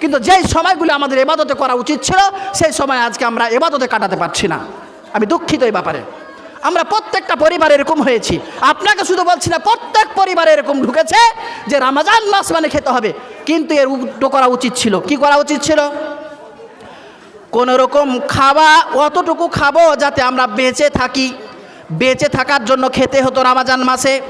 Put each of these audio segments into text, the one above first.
কিন্তু যেই সময়গুলো আমাদের এবাদতে করা উচিত ছিল, সেই সময় আজকে আমরা এবাদতে কাটাতে পারছি না। আমি দুঃখিত এই ব্যাপারে। আমরা প্রত্যেকটা পরিবার এরকম হয়েছি। আপনাকে শুধু বলছি না, প্রত্যেক পরিবারে এরকম ঢুকেছে যে রামাজান মাস মানে খেতে হবে। কিন্তু এর উল্টো করা উচিত ছিল। কি করা উচিত ছিল? কোনো রকম খাওয়া অতটুকু খাব যাতে আমরা বেঁচে থাকি। বেঁচে থাকার জন্য খেতে হতো রামাজান মাসে।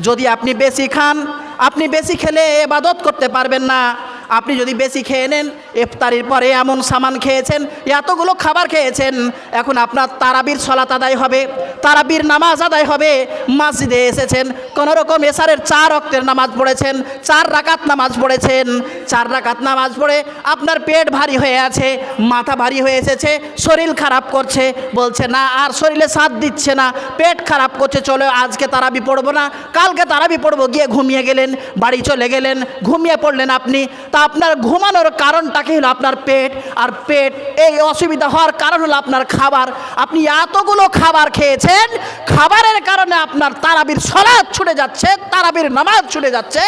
যদি আপনি বেশি খান, আপনি বেশি খেলে এবাদত করতে পারবেন না। আপনি যদি বেশি খেয়ে নেন, ইফতারির পরে এমন সামান খেয়েছেন, এতগুলো খাবার খেয়েছেন, এখন আপনার তারাবির সলাত আদায় হবে, তারাবির নামাজ আদায় হবে। মসজিদে এসেছেন কোনো রকম এসারের চার অক্তের নামাজ পড়েছেন, চার রাকাত নামাজ পড়েছেন। চার রাকাত নামাজ পড়ে আপনার পেট ভারী হয়ে আছে, মাথা ভারী হয়ে এসেছে, শরীর খারাপ করছে, বলছে, না, আর শরীরে সাথ দিচ্ছে না, পেট খারাপ করছে, চলো আজকে তারাবি পড়ব না, কালকে তারাবি পড়ব। গিয়ে ঘুমিয়ে গেলেন, বাড়ি চলে গেলেন, ঘুমিয়ে পড়লেন আপনি তা আপনার ঘুমানোর কারণটাকে হলো? আপনার পেট আর পেট, এই অসুবিধা হওয়ার কারণ হলো আপনার খাবার। আপনি এতগুলো খাবার খেয়েছেন, খাবারের কারণে আপনার তারাবির সলাদ ছুটে যাচ্ছে, তারাবির নামাজ ছুটে যাচ্ছে।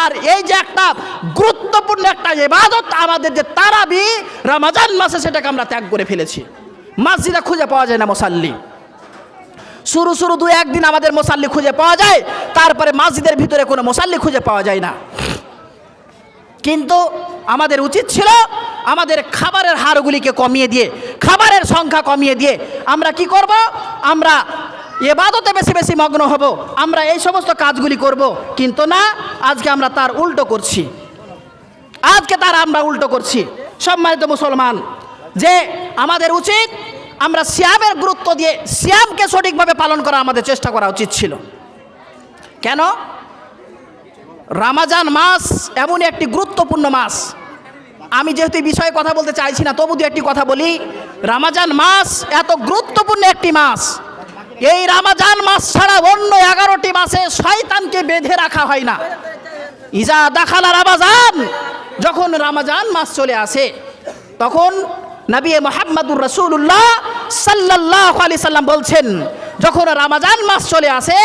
আর এই যে একটা গুরুত্বপূর্ণ একটা ইবাদত, আমাদের যে তারাবি, রমাজান মাসে সেটাকে আমরা ত্যাগ করে ফেলেছি। মসজিদে খুঁজে পাওয়া যায় না মশাল্লি শুরু শুরু দু একদিন আমাদের মশাল্লি খুঁজে পাওয়া যায়, তারপরে মসজিদের ভিতরে কোনো মশাল্লি খুঁজে পাওয়া যায় না। কিন্তু আমাদের উচিত ছিল আমাদের খাবারের হারগুলিকে কমিয়ে দিয়ে, খাবারের সংখ্যা কমিয়ে দিয়ে আমরা কি করব? আমরা এবাদতে বেশি বেশি মগ্ন হব, আমরা এই সমস্ত কাজগুলি করব, কিন্তু না, আজকে আমরা তার উল্টো করছি। আজকে তার আমরা উল্টো করছি। সম্মানিত মুসলমান, যে আমাদের উচিত আমরা শ্যামের গুরুত্ব দিয়ে শ্যামকে সঠিকভাবে পালন করা আমাদের চেষ্টা করা উচিত ছিল। কেন? রামাজান মাস এমন একটি গুরুত্বপূর্ণ মাস। আমি যেহেতু বিষয়ে কথা বলতে চাইছি না তবু দু একটি কথা বলি। রামাজান মাস এত গুরুত্বপূর্ণ একটি মাস। এই রামাজান মাস ছাড়া অন্য এগারোটি মাসে শয়তানকে বেঁধে রাখা হয় না। ইজা দাখালা রামাজান, যখন রামাজান মাস চলে আসে, তখন নবী মোহাম্মদুর রসুল্লাহ সাল্লাহ আলি সাল্লাম বলছেন, যখন রামাজান মাস চলে আসে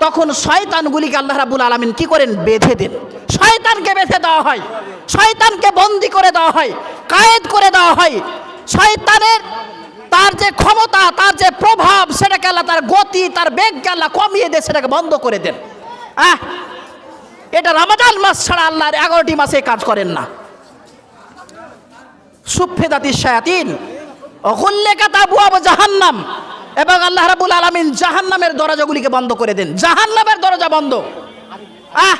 তখন শয়তানগুলিকে আল্লাহ রাবুল আলমিন কি করেন? বেঁধে দেন। শয়তানকে বেঁধে দেওয়া হয়। শয়তানকে বন্দি করে দেওয়া হয়, কায়েদ করে দেওয়া হয়। শয়তানের তার যে ক্ষমতা, তার যে প্রভাব, সেটাকে আল্লাহ তার গতি, তার বেগকে আল্লাহ কমিয়ে দেয় সেটাকে বন্ধ করে দেন। আহ! এটা রামাজান মাস ছাড়া আল্লাহর এগারোটি মাসে কাজ করেন না। সুফেদাতি শায়াতিন। অকুল্লে কাতা বুয়াব জাহান্নাম। এবং আল্লাহ রাবুল আলমিন জাহান জাহান্নামের দরজাগুলিকে বন্ধ করে দেন। জাহান্নামের দরজা বন্ধ। আহ!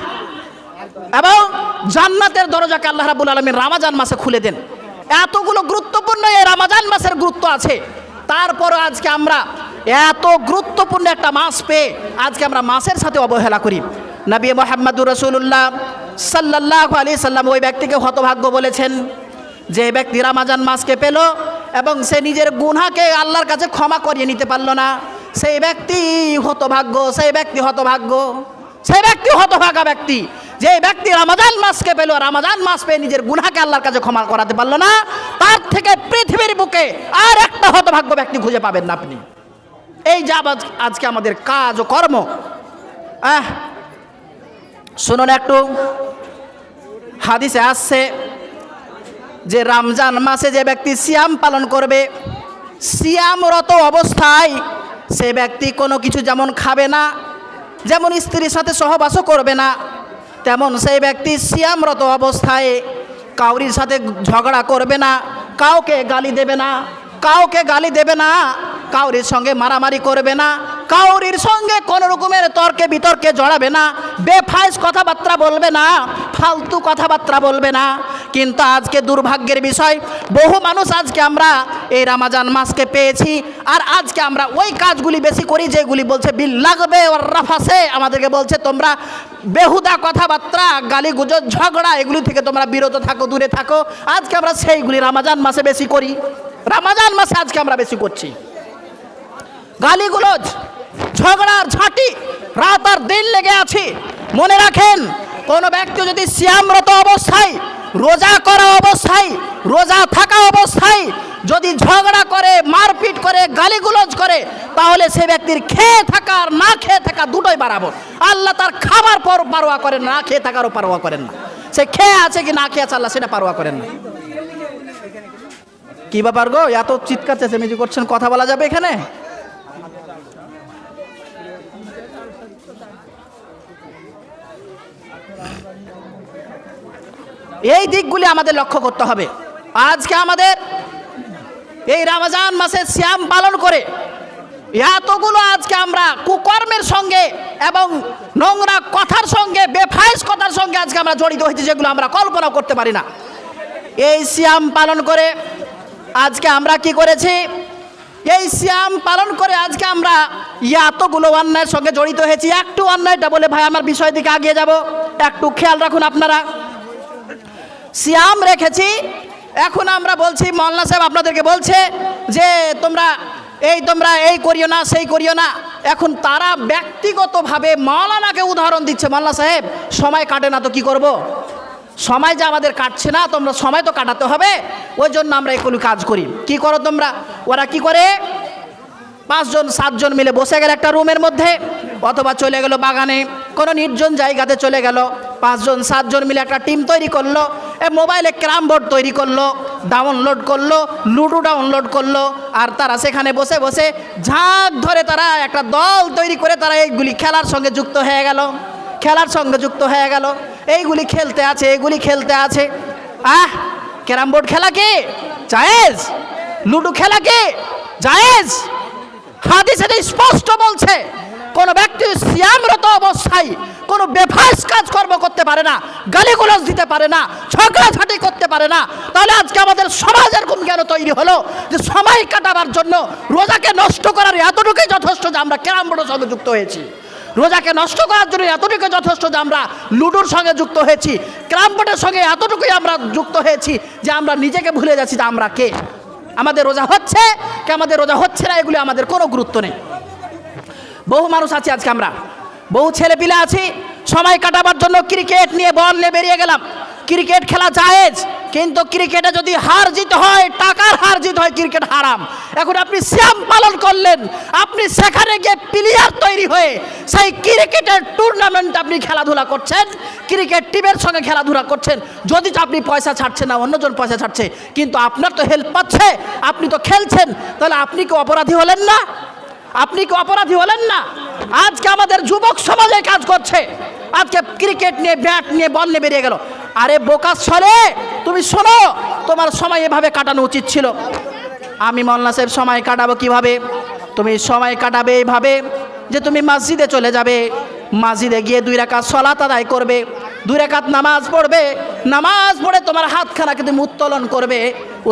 এবং জান্নাতের দরজাকে আল্লাহ রাবুল আলমিন রামাজান মাসে খুলে দেন। এতগুলো গুরুত্বপূর্ণ এই রামাজান মাসের গুরুত্ব আছে। তারপরও আজকে আমরা এত গুরুত্বপূর্ণ একটা মাস পেয়ে আজকে আমরা মাসের সাথে অবহেলা করি। নবী মোহাম্মদুর রসুল্লাহ সাল্লাহ আলী সাল্লাম ওই ব্যক্তিকে হতভাগ্য বলেছেন যে ব্যক্তি রামাজান মাসকে পেল এবং সে নিজের গুনাকে আল্লাহর কাছে ক্ষমা করিয়ে নিতে পারল না। সেই ব্যক্তি হতভাগ্য সেই ব্যক্তি হতভাগ্য সেই ব্যক্তি হতভাগা ব্যক্তি। যে ব্যক্তি রামাজান মাসকে পেল, রামাজান মাস পেয়ে নিজের গুনাকে আল্লাহর কাছে ক্ষমা করাতে পারল না, তার থেকে পৃথিবীর বুকে আর একটা হতভাগ্য ব্যক্তি খুঁজে পাবেন না আপনি। এই যা আজ- আজকে আমাদের কাজ ও কর্ম শুনুন একটু। হাদিসে আসছে যে রমজান মাসে যে ব্যক্তি সিয়াম পালন করবে, সিয়ামরত অবস্থায় সে ব্যক্তি কোনো কিছু যেমন খাবে না, যেমন স্ত্রীর সাথে সহবাসও করবে না, তেমন সেই ব্যক্তি সিয়ামরত অবস্থায় কাউরির সাথে ঝগড়া করবে না, কাউকে গালি দেবে না, কাউকে গালি দেবে না। কাউরির সঙ্গে মারামারি করবে না, কাউরির সঙ্গে কোনো রকমের তর্কে বিতর্কে জড়াবে না, বেফাইজ কথাবার্তা বলবে না, ফালতু কথাবার্তা বলবে না। কিন্তু আজকে দুর্ভাগ্যের বিষয়, বহু মানুষ আজকে আমরা এই রামাজান মাসকে পেয়েছি, আর আজকে আমরা ওই কাজগুলি বেশি করি যেগুলি বলছে বিল লাগবে রাফাসে আমাদেরকে বলছে, তোমরা বেহুদা কথাবার্তা গালি গুজব ঝগড়া, এগুলি থেকে তোমরা বিরত থাকো, দূরে থাকো। আজকে আমরা সেইগুলি রামাজান মাসে বেশি করি। রামাজান মাসে আজকে আমরা বেশি করছি। গালিগুলোজ, ঝগড়ার ঝাঁটি রাত আর দিন লেগে আছে। মনে রাখেন, কোনো ব্যক্তি যদি শ্যামরত অবস্থায়, রোজা করা অবস্থায়, রোজা থাকা অবস্থায়, যদি ঝগড়া করে, মারপিট করে, গালিগুলোজ করে, তাহলে সে ব্যক্তির খেয়ে থাকা আর না খেয়ে থাকা দুটোই বাড়াবো আল্লাহ তার খাবার পর পারোয়া করেন, না খেয়ে থাকারও পারোয়া করেন না। সে খেয়ে আছে কি না খেয়ে আছে আল্লাহ সেটা পারোয়া করেন না। কি ব্যাপার গো, এত চিৎকার চেঁচেমেচি করছেন, কথা বলা যাবে এখানে? এই দিকগুলি আমাদের লক্ষ্য করতে হবে। আজকে আমাদের এই রামাজান মাসে শ্যাম পালন করে এতগুলো আজকে আমরা কুকর্মের সঙ্গে এবং নোংরা কথার সঙ্গে বেফাইস কথার সঙ্গে আজকে আমরা জড়িত হয়েছি, যেগুলো আমরা কল্পনা করতে পারি না। এই শ্যাম পালন করে আজকে আমরা কি করেছি? এই শ্যাম পালন করে আজকে আমরা এতগুলো অন্যায়ের সঙ্গে জড়িত হয়েছি। একটু অন্যায়টা বলে, ভাই, আমার বিষয় দিকে আগিয়ে যাব। একটু খেয়াল রাখুন আপনারা। সিয়াম রেখেছি। এখন আমরা বলছি মল্লা সাহেব আপনাদেরকে বলছে যে, তোমরা এই তোমরা এই করিও না, সেই করিও না। এখন তারা ব্যক্তিগতভাবে মাওলানাকে উদাহরণ দিচ্ছে মাল্লা সাহেব, সময় কাটে না তো কি করব। সময় যে আমাদের কাটছে না, তোমরা সময় তো কাটাতে হবে। ওই জন্য আমরা এগুলো কাজ করি। কি করো তোমরা? ওরা কি করে? পাঁচজন, সাতজন মিলে বসে গেল একটা রুমের মধ্যে, অথবা চলে গেল বাগানে। কোনো নির্জন জায়গাতে চলে গেল। পাঁচজন, সাতজন মিলে একটা টিম তৈরি করল। মোবাইলে ক্রাম বোর্ড তৈরি করল ডাউনলোড করল, লুডো ডাউনলোড করল, আর তারা সেখানে বসে বসে ঝাঁক ধরে তারা একটা দল তৈরি করে তারা এইগুলি খেলার সঙ্গে যুক্ত হয়ে গেল, খেলার সঙ্গে যুক্ত হয়ে গেল। এইগুলি খেলতে আছে, এইগুলি খেলতে আছে। আহ ক্যারাম বোর্ড খেলা কে? জায়েজ। লুডো খেলা কে? জায়েজ। হাদিস স্পষ্ট বলছে। কোন ব্যক্তি সিয়ামরত অবস্থায় কোনো বেফাস কাজকর্ম করতে পারে না, গালিগুলোজ দিতে পারে না, ঝগড়াঝাটি করতে পারে না, তাহলে আজকে আমাদের সমাজ এরকম কেন তৈরি হলো যে সময় কাটাবার জন্য রোজাকে নষ্ট করার এতটুকুই যথেষ্ট যে আমরা ক্যারাম বোর্ডের সঙ্গে যুক্ত হয়েছি। রোজাকে নষ্ট করার জন্য এতটুকু যথেষ্ট যে আমরা লুডোর সঙ্গে যুক্ত হয়েছি। ক্রাম বোর্ডের সঙ্গে এতটুকুই আমরা যুক্ত হয়েছি যে আমরা নিজেকে ভুলে যাচ্ছি যে আমরা কে। আমাদের রোজা হচ্ছে, কে আমাদের রোজা হচ্ছে না, এগুলি আমাদের কোনো গুরুত্ব নেই। বহু মানুষ আছে আজকে আমরা। বহু ছেলে পিলে আছি। সময় কাটাবার জন্য ক্রিকেট নিয়ে বল নিয়ে বেরিয়ে গেলাম। ক্রিকেট খেলা জায়েজ, কিন্তু ক্রিকেটে যদি হার জিত হয়, টাকার হার জিত হয়, ক্রিকেট হারাম। এখন আপনি শ্যাম পালন করলেন। আপনি সেখানে গিয়ে প্লেয়ার তৈরি হয়ে সেই ক্রিকেটের টুর্নামেন্ট আপনি খেলাধুলা করছেন। ক্রিকেট টিমের সঙ্গে খেলাধুলা করছেন। যদি আপনি পয়সা ছাড়ছেন না, অন্যজন পয়সা ছাড়ছে, কিন্তু আপনার তো হেল্প পাচ্ছে, আপনি তো খেলছেন, তাহলে আপনি কি অপরাধী হলেন না? আপনি কি অপরাধী হলেন না? আজকে আমাদের যুবক সমাজে কাজ করছে। আজকে ক্রিকেট নিয়ে, ব্যাট নিয়ে, বল নিয়ে বেরিয়ে গেল। আরে বোকা সরে! তুমি শোনো, তোমার সময় এভাবে কাটানো উচিত ছিল। আমি মল্লা সাহেব, সময় কাটাবো কীভাবে? তুমি সময় কাটাবে এইভাবে যে তুমি মসজিদে চলে যাবে। মসজিদে গিয়ে দুই রাকাত সলাত আদায় করবে। দুই রাকাত নামাজ পড়বে। নামাজ পড়ে তোমার হাতখানাকে তুমি উত্তোলন করবে।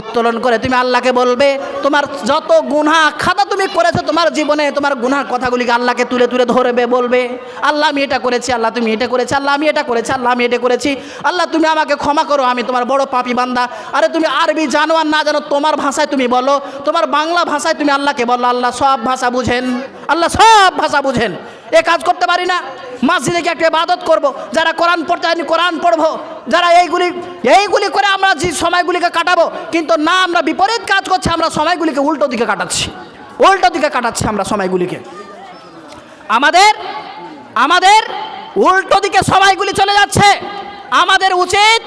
উত্তোলন করে তুমি আল্লাহকে বলবে, তোমার যত গুনাহ খাতা তুমি করেছ তোমার জীবনে, তোমার গুনাহ কথাগুলিকে আল্লাহকে তুলে তুলে ধরবে, বলবে, আল্লাহ, আমি এটা করেছি, আল্লাহ, তুমি এটা করেছি, আল্লাহ, আমি এটা করেছি, আল্লাহ, আমি এটা করেছি। আল্লাহ, তুমি আমাকে ক্ষমা করো, আমি তোমার বড় পাপি বান্দা। আরে, তুমি আরবি জানো আর না জানো, তোমার ভাষায় তুমি বলো, তোমার বাংলা ভাষায় তুমি আল্লাহকে বলো। আল্লাহ, সব ভাষা বুঝেন, আল্লাহ, সব ভাষা বুঝেন। এ কাজ করতে পারি না। মসজিদে গিয়ে একটু ইবাদত করব। যারা কোরআন পড়তে জানি কোরআন পড়ব। যারা এইগুলি এইগুলি করে আমরা যে সময়গুলিকে কাটাবো, কিন্তু না আমরা বিপরীত কাজ করছি, আমরা সময়গুলিকে উল্টো দিকে কাটাচ্ছি। উল্টো দিকে কাটাচ্ছি আমরা সময়গুলিকে। আমাদের আমাদের উল্টো দিকে সময়গুলি চলে যাচ্ছে। আমাদের উচিত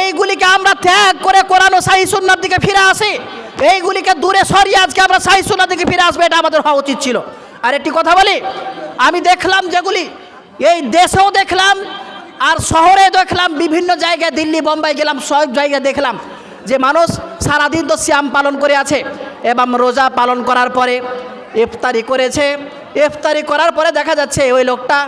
এইগুলিকে আমরা ত্যাগ করে কোরআন ও সাহি সুন্নার দিকে ফিরে আসি। এইগুলিকে দূরে সরিয়ে আজকে আমরা সাহি সুন্নার দিকে ফিরে আসব, এটা আমাদের হওয়া উচিত ছিল। আর একটি কথা বলি আমি দেখলাম যেগুলি, এই দেশেও দেখলাম আর শহরে দেখলাম, বিভিন্ন জায়গায়, দিল্লি, বোম্বাই গেলাম, সব জায়গায় দেখলাম যে মানুষ সারাদিন তো শ্যাম পালন করে আছে। এবং রোজা পালন করার পরে ইফতারি করেছে ইফতারি করার পরে দেখা যাচ্ছে ওই লোকটা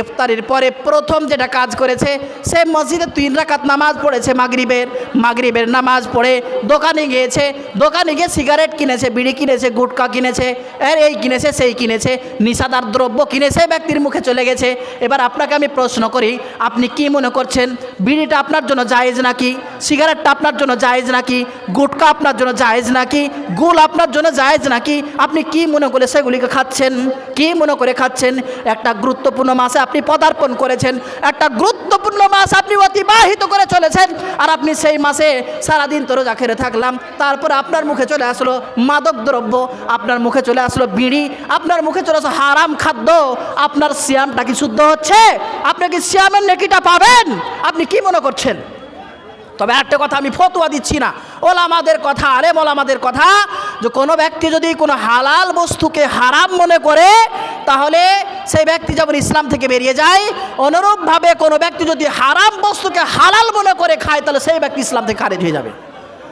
ইফতারির পরে প্রথম যেটা কাজ করেছে, সে মসজিদে তিন রাকাত নামাজ পড়েছে মাগরিবের। মাগরিবের নামাজ পড়ে দোকানে গিয়েছে, দোকানে গিয়ে সিগারেট কিনেছে, বিড়ি কিনেছে, গুটকা কিনেছে এর এই কিনেছে, সেই কিনেছে নিশাদার দ্রব্য কিনেছে ব্যক্তির মুখে চলে গেছে। এবার আপনাকে আমি প্রশ্ন করি, আপনি কি মনে করছেন, বিড়িটা আপনার জন্য জায়েজ নাকি, সিগারেটটা আপনার জন্য জায়েজ নাকি, গুটকা আপনার জন্য জায়েজ নাকি, গুল আপনার জন্য জায়েজ নাকি, আপনি কি মনে করে সেগুলিকে খাচ্ছেন? কি মনে করে খাচ্ছেন? একটা গুরুত্বপূর্ণ মাসে আপনি পদার্পণ করেছেন। একটা গুরুত্বপূর্ণ মাস আপনি অতিবাহিত করে চলেছেন। আর আপনি সেই মাসে সারাদিন তো রোজা খেয়ে থাকলাম। তারপর আপনার মুখে চলে আসলো মাদক দ্রব্য, আপনার মুখে চলে আসলো বিড়ি, আপনার মুখে চলে আসলো হারাম খাদ্য। আপনার সিয়ামটা কি শুদ্ধ হচ্ছে? আপনি কি সিয়ামের নেকিটা পাবেন? আপনি কি মনে করছেন? তবে একটা কথা আমি ফতোয়া দিচ্ছি না। ওলামাদের কথা আরে মোলামাদের কথা, যে কোনো ব্যক্তি যদি কোনো হালাল বস্তুকে হারাম মনে করে, তাহলে সেই ব্যক্তি যেমন ইসলাম থেকে বেরিয়ে যায়, অনুরূপভাবে কোনো ব্যক্তি যদি হারাম বস্তুকে হালাল মনে করে খায়, তাহলে সেই ব্যক্তি ইসলাম থেকে খারিজ হয়ে যাবে।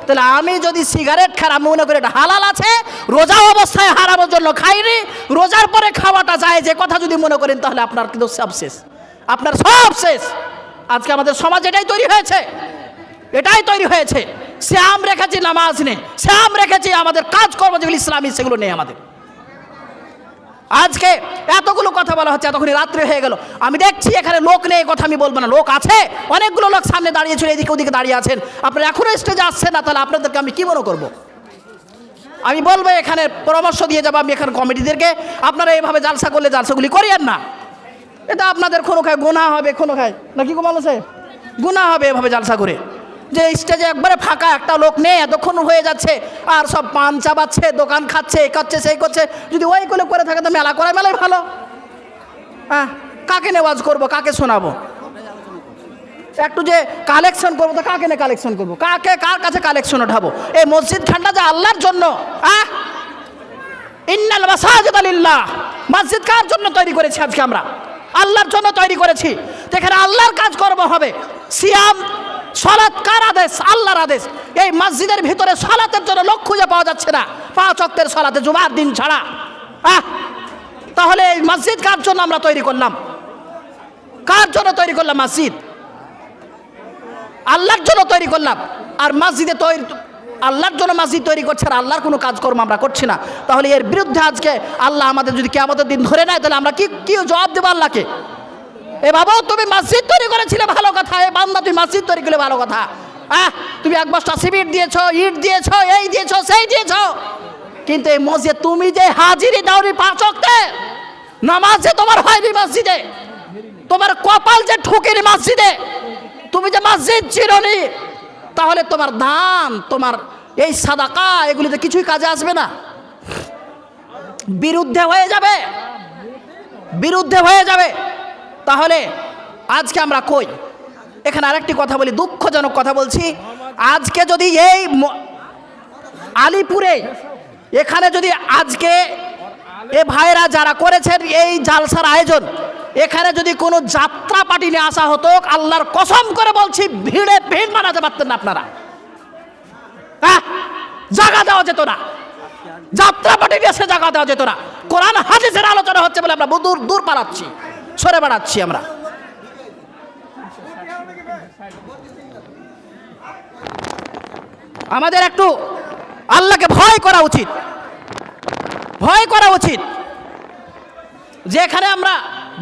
তাহলে আমি যদি সিগারেট খারাপ মনে করি এটা হালাল আছে রোজা অবস্থায় হারানোর জন্য খাইনি, রোজার পরে খাওয়াটা যায়, যে কথা যদি মনে করেন, তাহলে আপনার কিন্তু সব শেষ। আপনার সব শেষ। আজকে আমাদের সমাজ এটাই তৈরি হয়েছে। এটাই তৈরি হয়েছে। শ্যাম রেখেছি নামাজ নেই শ্যাম রেখেছি আমাদের কাজকর্ম যেগুলো ইসলামী, সেগুলো নেই আমাদের। আজকে এতগুলো কথা বলা হচ্ছে, এতক্ষণ রাত্রে হয়ে গেল। আমি দেখছি এখানে লোক নেই, কথা আমি বলব না। লোক আছে, অনেকগুলো লোক সামনে দাঁড়িয়ে ছিল, এদিকে ওদিকে দাঁড়িয়ে আছেন। আপনারা এখনও স্টেজে আসছেন না, তাহলে আপনাদেরকে আমি কি মনে করব? আমি বলব, এখানে পরামর্শ দিয়ে যাব আমি এখানে কমিটিদেরকে। আপনারা এইভাবে জালসা করলে জালসাগুলি করিয়েন না। এটা আপনাদের কোনো খায় গোনা হবে, কোনো খায়। নাকি গো মানুষে গুণা হবে এভাবে জালসা করে। যে স্টেজে একবারে ফাঁকা একটা লোক নেই, এতক্ষণ হয়ে যাচ্ছে, আর সব পান চাবাচ্ছে দোকান খাচ্ছে, এ করছে, সেই করছে। যদি ওই করে থাকে, তো মেলা করা মেলাই ভালো। হ্যাঁ কাকে নেওয়াজ করব, কাকে শোনাবো? একটু যে কালেকশন করব, তো কাকে নে কালেকশন করব? কাকে, কার কাছে কালেকশন ওঠাবো? এই মসজিদ খানটা যে আল্লাহর জন্য হ্যাঁ? ইন্নাল মাসাজিদ কার জন্য তৈরি করেছি আজকে আমরা? আল্লাহর জন্য তৈরি করেছি। তো এখানে আল্লাহর কাজ কর্ম হবে। সিয়াম সলাৎ কার আদেশ? আল্লাহর আদেশ। এই মসজিদের ভিতরে সলাতের জন্য লোক খুঁজে পাওয়া যাচ্ছে না। পাঁচ অক্তের সলাতে জুমার দিন ছাড়া। আহ! তাহলে এই মসজিদ কার জন্য আমরা তৈরি করলাম? কার জন্য তৈরি করলাম মসজিদ? আল্লাহর জন্য তৈরি করলাম। আর মসজিদে তৈরি আল্লাহর জন্য মসজিদ তৈরি করছে আর আল্লাহর কোনো কাজকর্ম আমরা করছি না। তাহলে এর বিরুদ্ধে আজকে আল্লাহ আমাদের যদি কেমতের দিন ধরে নেয়, তাহলে আমরা কি কি জবাব দেবো আল্লাহকে? এ বাবা, তুমি মসজিদ তৈরি করেছিলে, ভালো কথা। এ বান্দা, তুমি মসজিদ তৈরি করলে ভালো কথা। আহ, তুমি এক বস্তা সিমেন্ট দিয়েছ, ইট দিয়েছ, এই দিয়েছ, সেই দিয়েছ। কিন্তু এই মসজিদ তুমি যে হাজিরি দাওনি পাঁচ অক্তে নামাজ যে তোমার হয়নি মসজিদে, তোমার কপাল যে ঠুকেনি মসজিদে, তুমি যে মসজিদ চিরনি, তাহলে তোমার দান, তোমার এই সাদাকা, এগুলিতে কিছুই কাজে আসবে না। বিরুদ্ধে হয়ে যাবে, বিরুদ্ধে হয়ে যাবে। তাহলে আজকে আমরা কই? এখানে আরেকটি কথা বলি, দুঃখজনক কথা বলছি। আজকে যদি এই আলিপুরে, এখানে যদি আজকে এ ভাইরা যারা করেছেন এই জালসার আয়োজন, এখানে যদি কোনো যাত্রা পার্টি নিয়ে আসা হতো, আল্লাহর কসম করে বলছি, ভিড়ে ভিড় মানাতে পারতেন না আপনারা। হ্যাঁ? জায়গা দেওয়া যেত না। যাত্রা পার্টি নিয়ে এসে জায়গা দেওয়া যেত না। কোরআন হাদিসের আলোচনা হচ্ছে বলে আমরা দূর দূর পালাচ্ছি। সরে বেড়াচ্ছি আমরা। আমাদের একটু আল্লাহকে ভয় করা উচিত। ভয় করা উচিত। যেখানে আমরা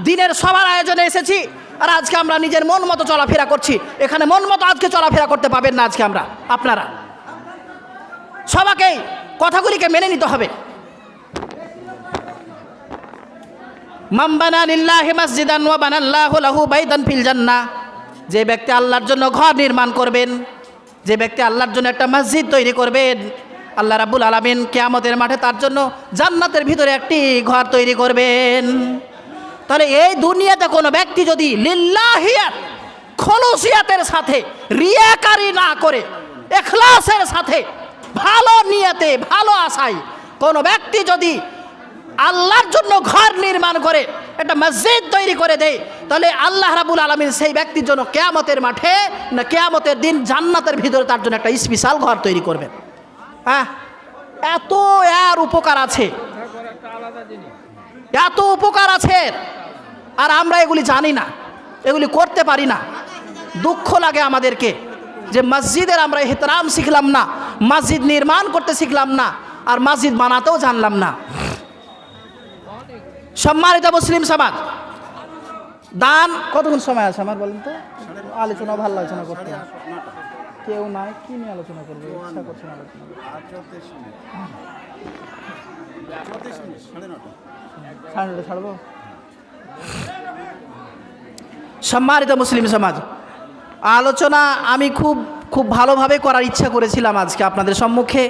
দিনের সবার আয়োজনে এসেছি আর আজকে আমরা নিজের মন মতো চলাফেরা করছি। এখানে মন মতো আজকে চলাফেরা করতে পাবেন না আজকে আমরা। আপনারা সবাকেই কথাগুলিকে মেনে নিতে হবে। লাহু যে ব্যক্তি আল্লাহর জন্য ঘর নির্মাণ করবেন, যে ব্যক্তি আল্লাহর জন্য একটা মসজিদ তৈরি করবেন, আল্লাহ রাব্বুল আলামিন কিয়ামতের মাঠে তার জন্য জান্নাতের ভিতরে একটি ঘর তৈরি করবেন। তাহলে এই দুনিয়াতে কোনো ব্যক্তি যদি লিল্লাহিয়াত, খলুসিয়াতের সাথে, রিয়াকারি না করে, এখলাসের সাথে, ভালো নিয়তে, ভালো আশায় কোনো ব্যক্তি যদি আল্লাহর জন্য ঘর নির্মাণ করে, একটা মসজিদ তৈরি করে দেয়, তাহলে আল্লাহ রাবুল আলমিন সেই ব্যক্তির জন্য কেয়ামতের মাঠে না কেয়ামতের দিন জান্নাতের ভিতরে তার জন্য একটা স্পেশাল ঘর তৈরি করবেন। হ্যাঁ? এত এর উপকার আছে। এত উপকার আছে। আর আমরা এগুলি জানি না, এগুলি করতে পারি না। দুঃখ লাগে আমাদেরকে যে মসজিদের আমরা হেতরাম শিখলাম না, মসজিদ নির্মাণ করতে শিখলাম না, আর মসজিদ বানাতেও জানলাম না। সম্মানিত মুসলিম সমাজ দান কতক্ষণ সময় আছে আমার বলেন তো? আলোচনা ভালো আলোচনা করতে কেউ নাই কি নিয়ে আলোচনা করবে? ইচ্ছা করছে না আলোচনা সাড়ে নটা। ছাড়বো? সম্মানিত মুসলিম সমাজ আলোচনা আমি খুব খুব ভালোভাবে করার ইচ্ছা করেছিলাম আজকে আপনাদের সম্মুখে।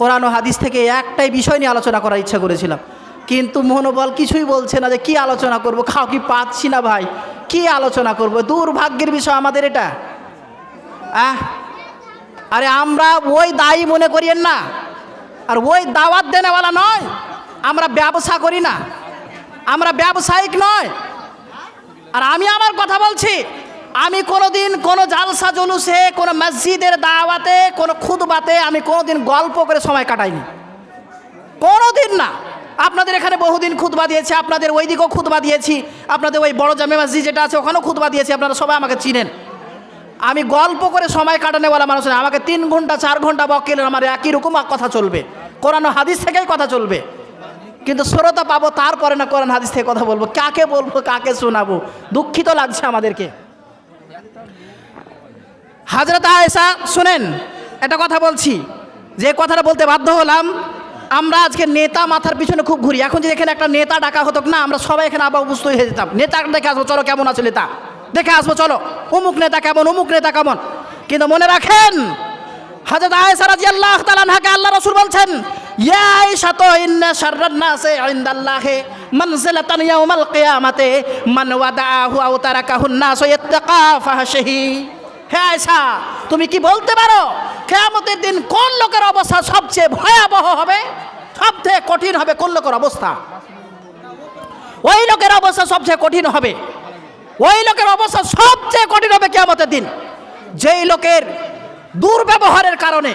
কোরআন হাদিস থেকে একটাই বিষয় নিয়ে আলোচনা করার ইচ্ছা করেছিলাম। কিন্তু মনোবল কিছুই বলছে না যে কি আলোচনা করব, খাও কি পাচ্ছি না ভাই, কি আলোচনা করব? দুর্ভাগ্যের বিষয় আমাদের এটা। আহ, আরে আমরা ওই দায়ী মনে করিয়েন না। আর ওই দাওয়াত দেনেওয়ালা নয়, আমরা ব্যবসা করি না। আমরা ব্যবসায়িক নয়। আর আমি আমার কথা বলছি, আমি কোনোদিন কোনো জালসা জলুসে, কোনো মসজিদের দাওয়াতে, কোনো খুদবাতে আমি কোনোদিন গল্প করে সময় কাটাইনি। কোনোদিন না। আপনাদের এখানে বহুদিন খুদবা দিয়েছি, আপনাদের ওই দিকেও খুদবা দিয়েছি। আপনাদের ওই বড় জামে মসজিদ যেটা আছে, ওখানেও খুদবা দিয়েছি, আপনারা সবাই আমাকে চিনেন। আমি গল্প করে সময় কাটানোওয়ালা মানুষ না, আমাকে তিন ঘণ্টা, চার ঘণ্টা বকেলেন আমার একই রকম কথা চলবে। কোরআন হাদিস থেকেই কথা চলবে। কিন্তু শ্রোতা পাবো, তারপরে না কোরআন হাদিস থেকে কথা বলব। কাকে বলব, কাকে শোনাবো? দুঃখিত লাগছে আমাদেরকে। হাজরত আয়েশা, শুনেন এটা কথা বলছি। যে কথাটা বলতে বাধ্য হলাম আমরা আজকে নেতা মাথার পিছনে খুব ঘুরি। এখন যদি এখানে একটা নেতা ডাকা হতো, না, আমরা সবাই এখানে আবার উপস্থিত হয়ে যেতাম। নেতা দেখে আসব, চলো, কেমন আছে নেতা? দেখে আসব, চলো। অমুক নেতা কেমন, অমুক নেতা কেমন? কিন্তু মনে রাখেন হাজরত আয়েশা রাদিয়াল্লাহু তাআলা আনহাকে আল্লাহ রাসূল বলছেন, ইয়া আয়েশা তো ইন্না শাররান নাসি ইনদাল্লাহি মানজিলাতান ইয়াউমাল কিয়ামাতে, মান ওয়াদাআহু আও তারাকাহু নাস ইয়াত্তাকা ফাহশিহি। হে আয়েশা তুমি কি বলতে পারো, কিয়ামতের দিন কোন লোকের অবস্থা সবচেয়ে ভয়াবহ হবে? সবচেয়ে কঠিন হবে কোন লোকের অবস্থা? ওই লোকের অবস্থা সবচেয়ে কঠিন হবে। ওই লোকের অবস্থা সবচেয়ে কঠিন হবে কেয়ামতের দিন। যেই লোকের দুর্ব্যবহারের কারণে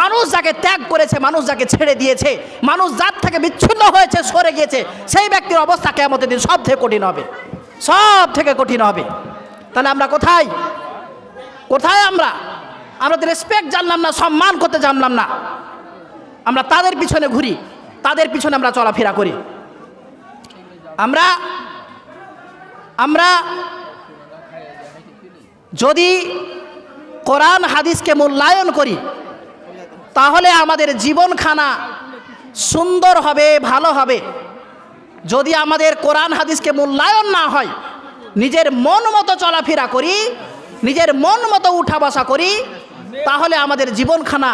মানুষ যাকে ত্যাগ করেছে, মানুষ যাকে ছেড়ে দিয়েছে, মানুষ যার থেকে বিচ্ছিন্ন হয়েছে, সরে গিয়েছে, সেই ব্যক্তির অবস্থা কেয়ামতের দিন সব থেকে কঠিন হবে। সব থেকে কঠিন হবে। তাহলে আমরা কোথায়? কোথায় আমরা? আমরা তো রেসপেক্ট জানলাম না, সম্মান করতে জানলাম না। আমরা তাদের পিছনে ঘুরি, তাদের পিছনে আমরা চলাফেরা করি। আমরা আমরা যদি কোরআন, হাদিসকে মূল্যায়ন করি, তাহলে আমাদের জীবনখানা সুন্দর হবে, ভালো হবে। যদি আমাদের কোরআন, হাদিসকে মূল্যায়ন না হয়, নিজের মন মতো চলাফেরা করি নিজের মন মতো উঠা বসা করি, তাহলে আমাদের জীবনখানা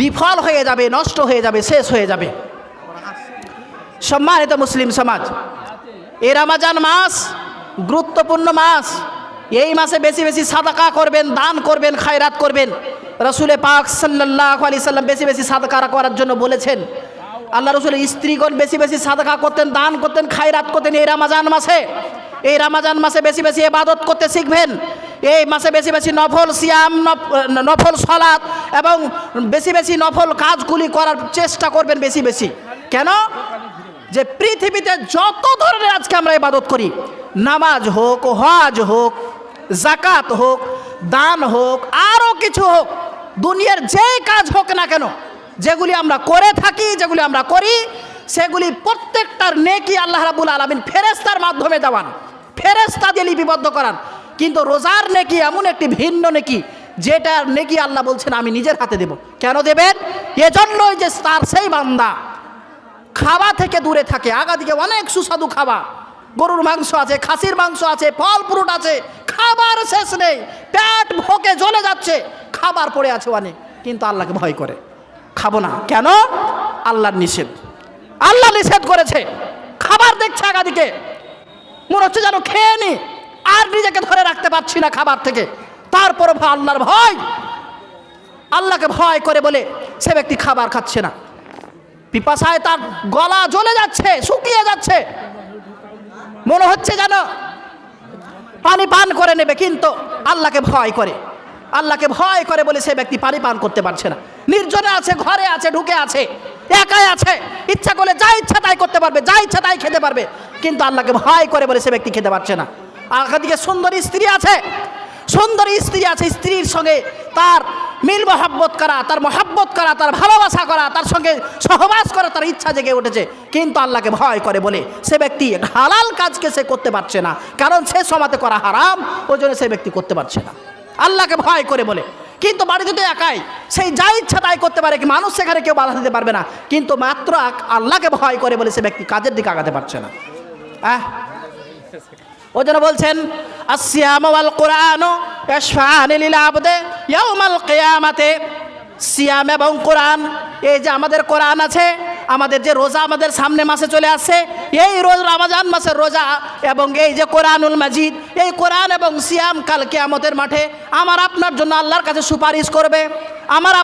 বিফল হয়ে যাবে, নষ্ট হয়ে যাবে, শেষ হয়ে যাবে। সম্মানিত মুসলিম সমাজ, এ রামাজান মাস গুরুত্বপূর্ণ মাস। এই মাসে বেশি বেশি সাদাকা করবেন, দান করবেন, খায়রাত করবেন। রসুলে পাক সাল্লাহ আলি সাল্লাম বেশি বেশি সাদাকা করার জন্য বলেছেন, আল্লাহ রসুলের স্ত্রীগণ বেশি বেশি সাদাকা করতেন, দান করতেন, খায়রাত করতেন এই রামাজান মাসে। এই রামাজান মাসে বেশি বেশি এবাদত করতে শিখবেন এই মাসে বেশি বেশি নফল সিয়াম, নফ- নফল সলাৎ এবং বেশি বেশি নফল কাজগুলি করার চেষ্টা করবেন বেশি বেশি। কেন? যে পৃথিবীতে যত ধরনের আজকে আমরা ইবাদত করি, নামাজ হোক, হজ হোক জাকাত হোক, দান হোক আরও কিছু হোক, দুনিয়ার যেই কাজ হোক না কেন, যেগুলি আমরা করে থাকি, যেগুলি আমরা করি, সেগুলি প্রত্যেকটার নেকি আল্লাহ রাবুল আলমিন ফেরেস্তার মাধ্যমে দেওয়ান। ফেরেস্তা দিয়ে লিপিবদ্ধ করান। কিন্তু রোজার নেকি এমন একটি ভিন্ন নেকি যেটার নেকি আল্লাহ বলছেন, আমি নিজের হাতে দেব। কেন দেবেন? এজন্যই যে তার সেই বান্দা খাওয়া থেকে দূরে থাকে। আগা দিকে অনেক সুস্বাদু খাবার। গরুর মাংস আছে, খাসির মাংস আছে, ফল ফ্রুট আছে, খাবার শেষ নেই। পেট ভোকে, জ্বলে যাচ্ছে, খাবার পড়ে আছে অনেক, কিন্তু আল্লাহকে ভয় করে। খাব না। কেন? আল্লাহর নিষেধ। আল্লাহ নিষেধ করেছে। খাবার দেখছে আগা দিকে মনে হচ্ছে যেন খেয়ে নি। আর নিজেকে ধরে রাখতে পারছি না খাবার থেকে। তারপর আল্লাহর ভয়। আল্লাহকে ভয় করে বলে সে ব্যক্তি খাবার খাচ্ছে না। পিপাসায় তার গলা জ্বলে যাচ্ছে, শুকিয়ে যাচ্ছে। মনে হচ্ছে যেন পানি পান করে নেবে, কিন্তু আল্লাহকে ভয় করে। আল্লাহকে ভয় করে বলে সে ব্যক্তি পানি পান করতে পারছে না। নির্জনে আছে, ঘরে আছে, ঢুকে আছে, একাই আছে। ইচ্ছা করলে যা ইচ্ছা তাই করতে পারবে, যা ইচ্ছা তাই খেতে পারবে। কিন্তু আল্লাহকে ভয় করে বলে সে ব্যক্তি খেতে পারছে না। দিকে সুন্দরী স্ত্রী আছে। সুন্দরী স্ত্রী আছে, স্ত্রীর সঙ্গে তার মিল মহাব্বত করা, তার মহাব্বত করা, তার ভালোবাসা করা, তার সঙ্গে সহবাস করা, তার ইচ্ছা জেগে উঠেছে। কিন্তু আল্লাহকে ভয় করে বলে, সে ব্যক্তি হালাল কাজকে সে করতে পারছে না, কারণ সে সমাতে করা হারাম, ওই জন্য সে ব্যক্তি করতে পারছে না। আল্লাহকে ভয় করে বলে। কিন্তু বাড়িতে তো একাই সেই যা ইচ্ছা তাই করতে পারে কি মানুষ সেখানে কেউ বাধা দিতে পারবে না। কিন্তু মাত্র আল্লাহকে ভয় করে বলে সে ব্যক্তি কাজের দিকে আগাতে পারছে না। আহ! ও বলছেন আসিয়াম ওয়াল কোরআন আবদে ইয়াউমাল কিয়ামাতে। সিয়াম এবং কোরআন, এই যে আমাদের কোরআন আছে, আমাদের যে রোজা আমাদের সামনে মাসে চলে আসছে, এই রোজ রামাজান মাসের রোজা এবং এই যে কোরআনুল মাজিদ, এই কোরআন এবং সিয়াম কাল কিয়ামতের মাঠে আমার আপনার জন্য আল্লাহর কাছে সুপারিশ করবে। আমার